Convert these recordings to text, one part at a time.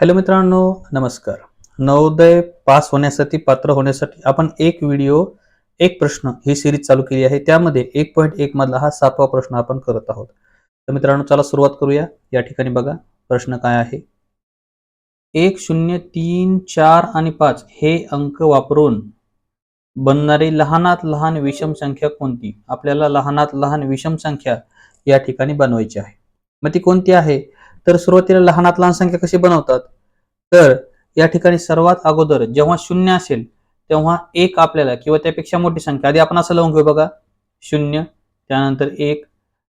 Hello मित्रांनो नमस्कार. Navodaya pass होण्यासाठी पात्र होण्यासाठी आपण एक व्हिडिओ एक प्रश्न ही सिरीज चालू केली आहे. त्यामध्ये एक पॉईंट एक मधला हा सातवा प्रश्न आपण करत आहोत. तर मित्रांनो चला सुरुवात करूया. या ठिकाणी बघा प्रश्न काय आहे? एक शून्य तीन चार आणि पाच हे अंक वापरून बनणारी लहानात लहान विषम संख्या कोणती? आपल्याला लहानात लहान विषम संख्या या ठिकाणी बनवायची आहे. मग ती कोणती आहे? तर सुरुवातीला लहानात लहान संख्या कशी बनवतात? तर या ठिकाणी सर्वात अगोदर जेव्हा शून्य असेल तेव्हा एक आपल्याला किंवा त्यापेक्षा मोठी संख्या. आधी आपण असं लावून घेऊ बघा. शून्य त्यानंतर एक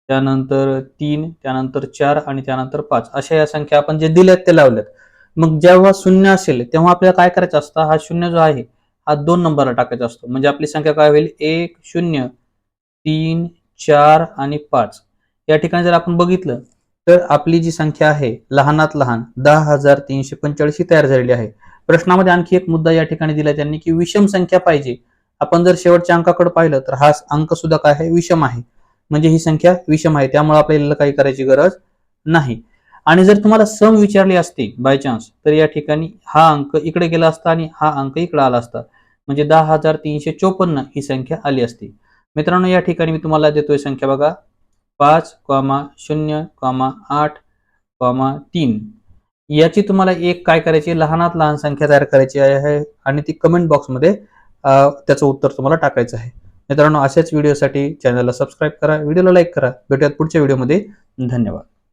त्यानंतर तीन त्यानंतर चार आणि त्यानंतर पाच. अशा या संख्या आपण जे दिल्यात ते लावल्यात. मग जेव्हा शून्य असेल तेव्हा आपल्याला काय करायचं असतं? हा शून्य जो आहे हा दोन नंबरला टाकायचा असतो. म्हणजे आपली संख्या काय होईल? एक शून्य तीन चार आणि पाच. या ठिकाणी जर आपण बघितलं तर आपली जी संख्या आहे लहानात लहान दहा हजार तीनशे पंचेचाळीस तयार झालेली आहे. प्रश्नामध्ये आणखी एक मुद्दा या ठिकाणी दिला त्यांनी की विषम संख्या पाहिजे. आपण जर शेवटच्या अंकाकडे पाहिलं तर हा अंक सुद्धा काय आहे? विषम आहे. म्हणजे ही संख्या विषम आहे. त्यामुळे आपल्याला काही करायची गरज नाही. आणि जर तुम्हाला सम विचारली असते बाय चान्स तर या ठिकाणी हा अंक इकडे गेला असता आणि हा अंक इकडे आला असता. म्हणजे दहा हजार तीनशे चोपन्न ही संख्या आली असती. मित्रांनो या ठिकाणी मी तुम्हाला देतोय संख्या बघा. पाच कॉमा शून्य कॉमा आठ कॉमा तीन. याची तुम्हाला एक काय करायची लहानात लहान संख्या तयार करायची आहे आणि ती कमेंट बॉक्समध्ये त्याचं उत्तर तुम्हाला टाकायचं आहे. मित्रांनो अशाच व्हिडिओसाठी चॅनलला सबस्क्राईब करा व्हिडिओला लाईक करा. भेटूयात पुढच्या व्हिडिओमध्ये धन्यवाद.